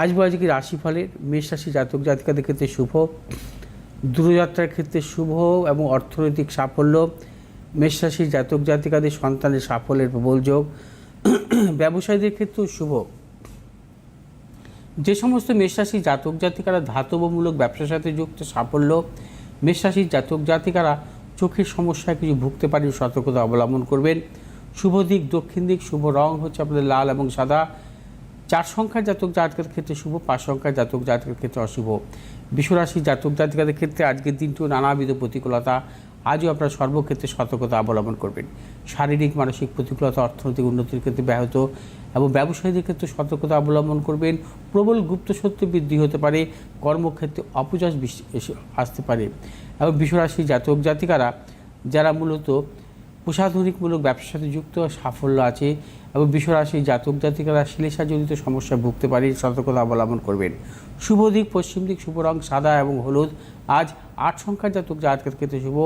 আসব আজকে রাশিফলের মেষ রাশি জাতক জাতিকাদের ক্ষেত্রে শুভ, দূরযাত্রার ক্ষেত্রে শুভ এবং অর্থনৈতিক সাফল্য। মেষ রাশি জাতক জাতিকাদের সন্তানের সাফল্যের প্রবল যোগ। ব্যবসায়ীদের ক্ষেত্রেও শুভ। যে সমস্ত মেষরাশি জাতক জাতিকারা ধাতবমূলক ব্যবসার সাথে যুক্ত, সাফল্য। মেষরাশির জাতক জাতিকারা চোখের সমস্যায় কিছু ভুগতে পারে সতর্কতা অবলম্বন করবেন। শুভ দিক, দক্ষিণ দিক, শুভ রং হচ্ছে আপনাদের লাল এবং সাদা। চার সংখ্যার জাতক জাতকের ক্ষেত্রে শুভ, পাঁচ সংখ্যার জাতক জাতকের ক্ষেত্রে অশুভ। বিশ্বরাশি জাতক জাতিকাদের ক্ষেত্রে আজকের দিনটিও নানাবিধ প্রতিকূলতা। আজও আপনার সর্বক্ষেত্রে সতর্কতা অবলম্বন করবেন। শারীরিক, মানসিক প্রতিকূলতা, অর্থনৈতিক উন্নতির ক্ষেত্রে ব্যাহত এবং ব্যবসায়ীদের ক্ষেত্রে সতর্কতা অবলম্বন করবেন। প্রবল গুপ্ত সত্য বৃদ্ধি হতে পারে, কর্মক্ষেত্রে এসে আসতে পারে। এবং বিশ্বরাশি জাতক জাতিকারা, যারা মূলত প্রসাধনিকমূলক ব্যবসার সাথে যুক্ত, সাফল্য আছে এবং বিশ্বরাশি জাতক জাতিকারা শ্লেষাজনিত সমস্যায় ভুগতে পারে, সতর্কতা অবলম্বন করবেন। শুভ দিক, পশ্চিম দিক, শুভ রং, সাদা এবং হলুদ। আজ আট সংখ্যার জাতক জাতকের ক্ষেত্রে শুভ,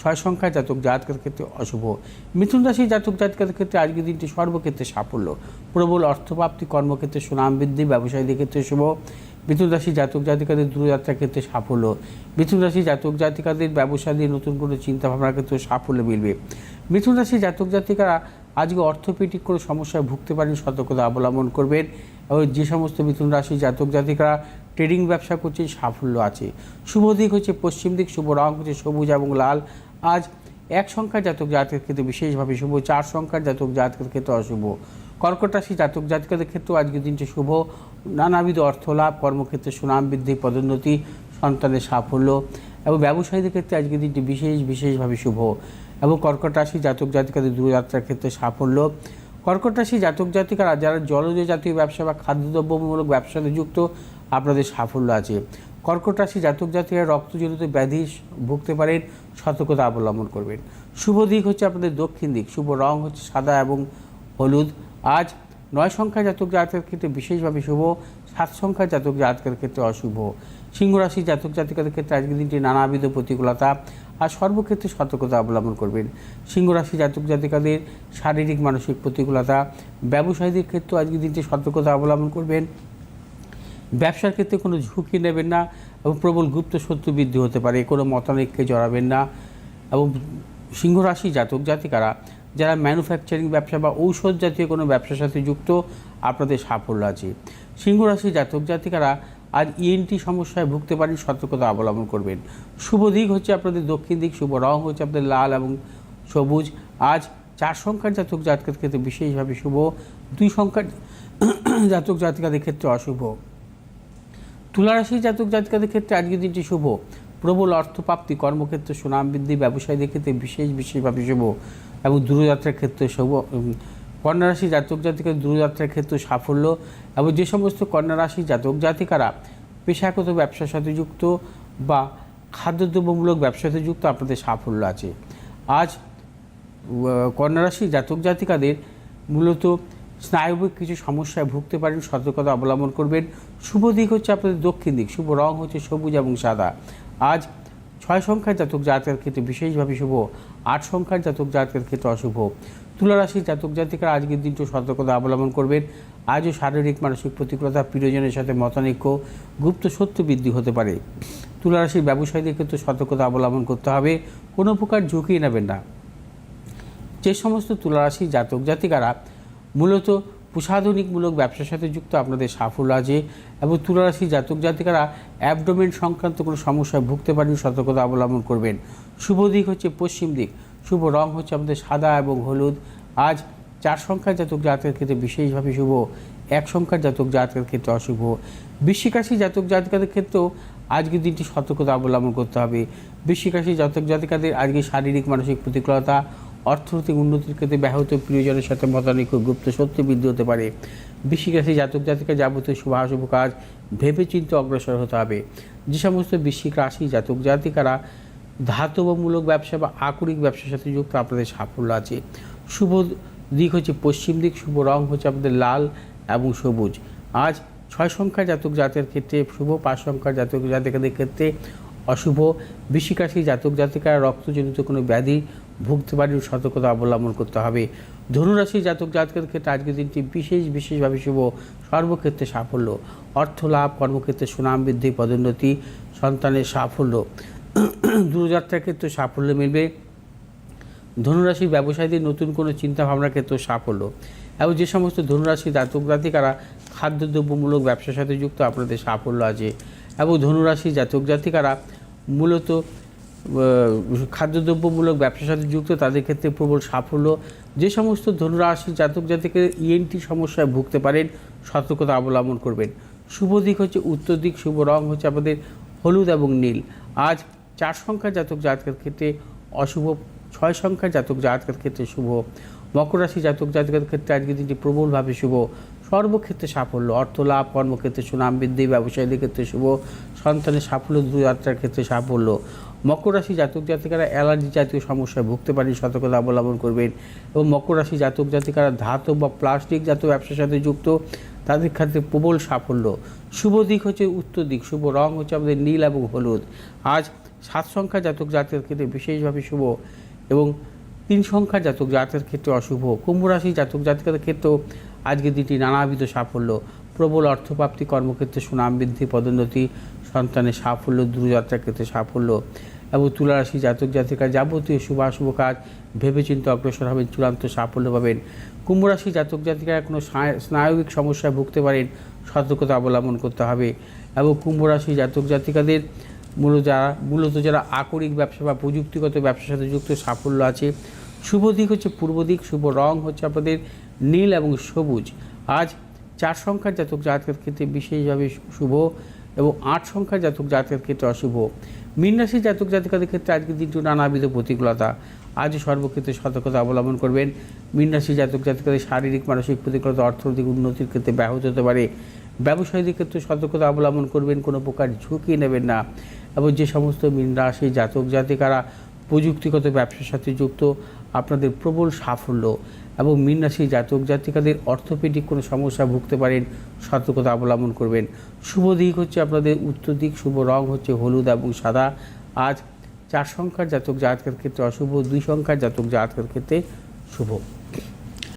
ছয় সংখ্যার জাতক জাতকের ক্ষেত্রে অশুভ। মিথুন রাশি জাতক জাতকের ক্ষেত্রে আজকের দিনটি সর্বক্ষেত্রে সাফল্য। প্রবল অর্থপ্রাপ্তি, কর্মক্ষেত্রে সুনাম বৃদ্ধি, ব্যবসায়ীদের ক্ষেত্রে শুভ। মিথুন রাশি জাতক জাতিকাদের দূরযাত্রার ক্ষেত্রে সাফল্য। মিথুন রাশি জাতক জাতিকাদের ব্যবসা দিয়ে নতুন কোনো চিন্তাভাবনার ক্ষেত্রে সাফল্য মিলবে। মিথুন রাশি জাতক জাতিকারা আজকে অর্থোপেডিক কোনো সমস্যায় ভুগতে পারেন, সতর্কতা অবলম্বন করবেন। এবং যে সমস্ত মিথুন রাশি জাতক জাতিকারা ট্রেডিং ব্যবসা করছেন, সাফল্য আছে। শুভ দিক হচ্ছে পশ্চিম দিক, শুভ রং হচ্ছে সবুজ এবং লাল। আজ এক সংখ্যার জাতক জাতকের ক্ষেত্রে বিশেষভাবে শুভ, চার সংখ্যার জাতক জাতকের ক্ষেত্রে অশুভ। কর্কট রাশি জাতক জাতিকাদের ক্ষেত্রেও আজকের দিনটি শুভ। নানাবিধ অর্থ লাভ কর্মক্ষেত্রে সুনাম বৃদ্ধি, পদোন্নতি, সন্তানের সাফল্য। এবং ব্যবসায়ীদের ক্ষেত্রে আজকের দিনটি বিশেষ, বিশেষভাবে শুভ। এবং কর্কট রাশি জাতক জাতিকাদের দূরযাত্রার ক্ষেত্রে সাফল্য। কর্কট রাশি জাতক জাতিকারা যারা জলজ জাতীয় ব্যবসা বা খাদ্যদ্রব্যমূলক ব্যবসাতে যুক্ত, আপনাদের সাফল্য আছে। কর্কট রাশি জাতক জাতিকারা রক্তজনিত ব্যাধি ভুগতে পারেন, সতর্কতা অবলম্বন করবেন। শুভ দিক হচ্ছে আপনাদের দক্ষিণ দিক। শুভ রং হচ্ছে সাদা এবং হলুদ। আজ নয় সংখ্যা জাতক জাতকের ক্ষেত্রে বিশেষভাবে শুভ, সাত সংখ্যা জাতক জাতকের ক্ষেত্রে অশুভ। সিংহ রাশি জাতক জাতিকাদের ক্ষেত্রে আজকের দিনটি নানাবিধ প্রতিকূলতা আর সর্বক্ষেত্রে সতর্কতা অবলম্বন করবেন। সিংহ রাশি জাতক জাতিকাদের শারীরিক, মানসিক প্রতিকূলতা, ব্যবসায়ীদের ক্ষেত্রেও আজকের দিনটি সতর্কতা অবলম্বন করবেন। ব্যবসার ক্ষেত্রে কোনো ঝুঁকি নেবেন না এবং প্রবল গুপ্ত শত্রু বৃদ্ধি হতে পারে, কোনো মতানৈক্যে জড়াবেন না এবং সিংহ রাশি জাতক জাতিকারা যারা ম্যানুফ্যাকচারিং ব্যবসা বা ঔষধ জাতীয় কোনো ব্যবসার সাথে যুক্ত, আপনাদের সাফল্য আছে। সিংহ রাশি জাতক জাতিকারা আজ ইএনটি সমস্যায় ভুগতে পারেন, সতর্কতা অবলম্বন করবেন। শুভ দিক হচ্ছে আপনাদের দক্ষিণ দিক, শুভ রং হচ্ছে আপনাদের লাল এবং সবুজ। আজ চার সংখ্যার জাতক জাতকের ক্ষেত্রে বিশেষভাবে শুভ, দুই সংখ্যার জাতক জাতিকাদের ক্ষেত্রে অশুভ। তুলারাশি জাতক জাতিকাদের ক্ষেত্রে আজকের দিনটি শুভ। প্রবল অর্থপ্রাপ্তি, কর্মক্ষেত্রে সুনাম বৃদ্ধি, ব্যবসায়ীদের ক্ষেত্রে বিশেষ বিশেষভাবে শুভ এবং দূরযাত্রার ক্ষেত্রে শুভ কন্যারাশি জাতক জাতিকার দূরযাত্রার ক্ষেত্রে সাফল্য এবং যে সমস্ত কন্যারাশি জাতক জাতিকারা পেশাগত ব্যবসার সাথে যুক্ত বা খাদ্যদ্রব্যমূলক ব্যবসার সাথে যুক্ত, আপনাদের সাফল্য আছে। আজ কন্যারাশি জাতক জাতিকাদের মূলত স্নায়বিক কিছু সমস্যায় ভুগতে পারেন, সতর্কতা অবলম্বন করবেন। শুভ দিক হচ্ছে আপনাদের দক্ষিণ দিক, শুভ রং হচ্ছে সবুজ এবং সাদা। আজ, ছয় সংখ্যার জাতক জাতকের ক্ষেত্রে বিশেষভাবে শুভ, আট সংখ্যার জাতক জাতকের ক্ষেত্রে অশুভ। তুলারাশির জাতক জাতিকারা আজকের দিনটি সতর্কতা অবলম্বন করবেন। আজও শারীরিক, মানসিক প্রতিকূলতা, প্রিয়জনের সাথে মতানৈক্য, গুপ্ত সত্য বৃদ্ধি হতে পারে। তুলারাশির ব্যবসায়ীদের ক্ষেত্রে সতর্কতা অবলম্বন করতে হবে, কোনো প্রকার ঝুঁকি নেবেন না। যে সমস্ত তুলারাশি জাতক জাতিকারা মূলত প্রসাধনিকমূলক ব্যবসার সাথে যুক্ত, আপনাদের সাফল্য আছে এবং তুলারাশি জাতক জাতিকারা অ্যাবডোমেন সংক্রান্ত কোনো সমস্যায় ভুগতে পারেন, সতর্কতা অবলম্বন করবেন। শুভ দিক হচ্ছে পশ্চিম দিক। শুভ রং হচ্ছে আমাদের সাদা এবং হলুদ। আজ চার সংখ্যার জাতক জাতকের ক্ষেত্রে বিশেষভাবে শুভ, এক সংখ্যার জাতক জাতকের ক্ষেত্রে অশুভ। বৃশ্চিক জাতক জাতিকাদের ক্ষেত্রেও আজকের দিনটি সতর্কতা অবলম্বন করতে হবে। বৃশ্চিক জাতক জাতিকাদের আজকে শারীরিক, মানসিক প্রতিকূলতা, অর্থনৈতিক উন্নতির ক্ষেত্রে ব্যাহত প্রিয়জনের সাথে মতানৈক্য, গুপ্ত সত্য বৃদ্ধি হতে পারে। বৃশ্চিক জাতক জাতিকা যাবতীয় শুভ, অশুভ কাজ ভেবে চিন্তে অগ্রসর হতে হবে। যে সমস্ত বৃশ্চিক রাশি জাতক জাতিকারা ধাতবমূলক ব্যবসা বা আকরিক ব্যবসার সাথে যুক্ত আপনাদের সাফল্য আছে। শুভ দিক হচ্ছে পশ্চিম দিক, শুভ রং হচ্ছে আপনাদের লাল এবং সবুজ। আজ ছয় সংখ্যার জাতক জাতের ক্ষেত্রে শুভ, পাঁচ সংখ্যার জাতক জাতিকাদের ক্ষেত্রে অশুভ। বৃশ্চিক রাশি জাতক জাতিকারা রক্তজনিত কোনো ব্যাধি, ভুগতে পারেন সতর্কতা অবলম্বন করতে হবে। ধনুরাশি জাতক জাতকের ক্ষেত্রে আজকের দিনটি বিশেষ, বিশেষভাবে শুভ। সর্বক্ষেত্রে সাফল্য। অর্থ লাভ কর্মক্ষেত্রে সুনাম বৃদ্ধি, পদোন্নতি, সন্তানের সাফল্য। দূরযাত্রার ক্ষেত্রে সাফল্য মিলবে। ধনুরাশির ব্যবসায়ীদের নতুন কোনো চিন্তা ভাবনার ক্ষেত্রে সাফল্য। এবং যে সমস্ত ধনুরাশি জাতক জাতিকারা খাদ্যদ্রব্যমূলক ব্যবসার সাথে যুক্ত, আপনাদের সাফল্য আছে। এবং ধনুরাশি জাতক জাতিকারা মূলত খাদ্যদ্রব্যমূলক ব্যবসার সাথে যুক্ত, তাদের ক্ষেত্রে প্রবল সাফল্য। যে সমস্ত ধনুরাশি জাতক জাতিকে ইএনটি সমস্যায় ভুগতে পারেন, সতর্কতা অবলম্বন করবেন। শুভ দিক হচ্ছে উত্তর দিক, শুভ রং হচ্ছে আমাদের হলুদ এবং নীল। আজ চার সংখ্যা জাতক জাতকের ক্ষেত্রে অশুভ, ছয় সংখ্যা জাতক জাতকের ক্ষেত্রে শুভ, মকর রাশি জাতক জাতকের ক্ষেত্রে আজকে দিনটি প্রবলভাবে শুভ। সর্বক্ষেত্রে সাফল্য, অর্থ লাভ, কর্মক্ষেত্রে সুনাম বৃদ্ধি, ব্যবসায়ীদের ক্ষেত্রে শুভ, সন্তানের সাফল্য, দূরযাত্রার ক্ষেত্রে সাফল্য। মকর রাশি জাতক জাতিকারা অ্যালার্জি জাতীয় সমস্যায় ভুগতে পারেন, সতর্কতা অবলম্বন করবেন এবং মকর রাশি জাতক জাতিকারা ধাতব বা প্লাস্টিক জাতীয় ব্যবসার সাথে যুক্ত, তাদের ক্ষেত্রে প্রবল সাফল্য। শুভ দিক হচ্ছে উত্তর দিক, শুভ রং হচ্ছে আমাদের নীল এবং হলুদ। আজ সাত সংখ্যা জাতক জাতকের ক্ষেত্রে বিশেষভাবে শুভ এবং তিন সংখ্যা জাতক জাতকের ক্ষেত্রে অশুভ। কুম্ভ রাশি জাতক জাতকের ক্ষেত্রেও আজকের দিনটি নানাবিধ সাফল্য। প্রবল অর্থপ্রাপ্তি, কর্মক্ষেত্রে সুনাম বৃদ্ধি, পদোন্নতি, সন্তানের সাফল্য, দূরযাত্রার ক্ষেত্রে সাফল্য এবং তুলারাশি জাতক জাতিকা যাবতীয় শুভাশুভ কাজ ভেবেচিন্তে অগ্রসর হবেন, চূড়ান্ত সাফল্য পাবেন। কুম্ভ রাশি জাতক জাতিকারা কোনো স্নায়বিক সমস্যায় ভুগতে পারেন, সতর্কতা অবলম্বন করতে হবে এবং কুম্ভ রাশি জাতক জাতিকাদের মূলত যারা মূলত যারা আকরিক ব্যবসা বা প্রযুক্তিগত ব্যবসার সাথে যুক্ত, সাফল্য আছে। শুভ দিক হচ্ছে পূর্ব দিক, শুভ রং হচ্ছে আপনাদের নীল এবং সবুজ। আজ চার সংখ্যার জাতক জাতকের ক্ষেত্রে বিশেষভাবে শুভ এবং আট সংখ্যার জাতক জাতকের ক্ষেত্রে অশুভ। মীনরাশি জাতক জাতিকাদের ক্ষেত্রে আজকের দিনটি নানাবিধ প্রতিকূলতা। আজ সর্বক্ষেত্রে সতর্কতা অবলম্বন করবেন। মীনরাশি জাতক জাতিকাদের শারীরিক, মানসিক প্রতিকূলতা, অর্থনৈতিক উন্নতির ক্ষেত্রে ব্যাহত হতে পারে। ব্যবসায়ীদের ক্ষেত্রে সতর্কতা অবলম্বন করবেন, কোনো প্রকার ঝুঁকি নেবেন না। এবং যে সমস্ত মীন রাশি জাতক জাতিকারা প্রযুক্তিগত ব্যবসার সাথে যুক্ত, আপনাদের প্রবল সাফল্য এবং মীন রাশি জাতক জাতিকাদের অর্থোপেডিক কোনো সমস্যা ভুগতে পারেন, সতর্কতা অবলম্বন করবেন। শুভ দিক হচ্ছে আপনাদের উত্তর দিক, শুভ রং হচ্ছে হলুদ এবং সাদা। আজ চার সংখ্যার জাতক জাতকের ক্ষেত্রে অশুভ, দুই সংখ্যার জাতক জাতকের ক্ষেত্রে শুভ।